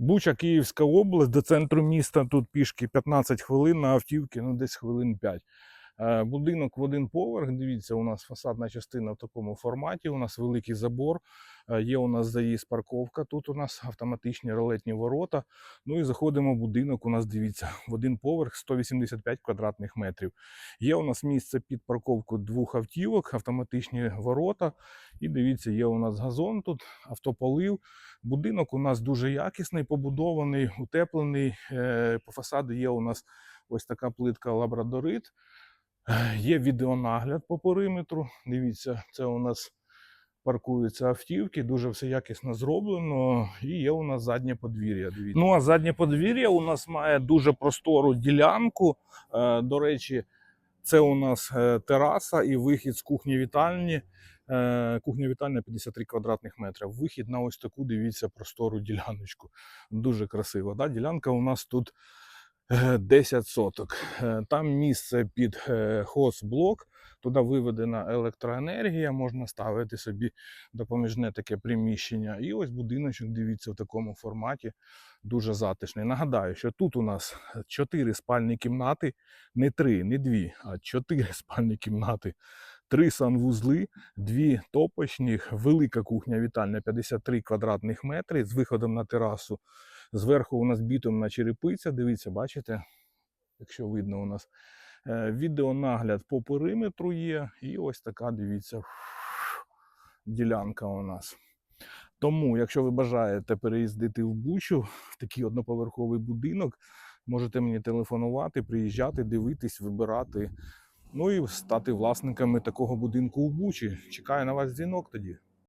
Буча, Київська область, до центру міста тут пішки 15 хвилин, на автівки ну, десь хвилин 5. Е, Будинок в один поверх. Дивіться, у нас фасадна частина в такому форматі. У нас великий забор. е, Є у нас заїзд, парковка. Тут у нас автоматичні ролетні ворота. Ну і заходимо в будинок. У нас дивіться в один поверх 185 квадратних метрів. Є у нас місце під парковку двох автівок, автоматичні ворота. І дивіться, є у нас газон тут, автополив. Будинок у нас дуже якісний, побудований, утеплений. Е, По фасаду є у нас ось така плитка лабрадорит. Є відеонагляд по периметру. Дивіться, це у нас паркуються автівки, дуже все якісно зроблено. І є у нас заднє подвір'я. Дивіться. Ну а заднє подвір'я у нас має дуже простору ділянку. Е, До речі, це у нас е, тераса і вихід з кухні вітальні. Е, Кухня вітальня 53 квадратних метри. Вихід на ось таку, дивіться, простору діляночку. Дуже красиво. Да? Ділянка у нас тут 10 соток. Е, Там місце під е, хозблок. Туди виведена електроенергія, можна ставити собі допоміжне таке приміщення. І ось будиночок, дивіться, в такому форматі дуже затишний. Нагадаю, що тут у нас 4 спальні кімнати, не 3, не 2, а 4 спальні кімнати, 3 санвузли, 2 топочних, велика кухня вітальня 53 квадратних метри з виходом на терасу. Зверху у нас бітумна черепиця. Дивіться, бачите, якщо видно у нас. Е, Відеонагляд по периметру є. І ось така, дивіться, ділянка у нас. Тому, якщо ви бажаєте переїздити в Бучу, в такий одноповерховий будинок, можете мені телефонувати, приїжджати, дивитись, вибирати. Ну і стати власниками такого будинку у Бучі. Чекаю на вас дзвінок тоді.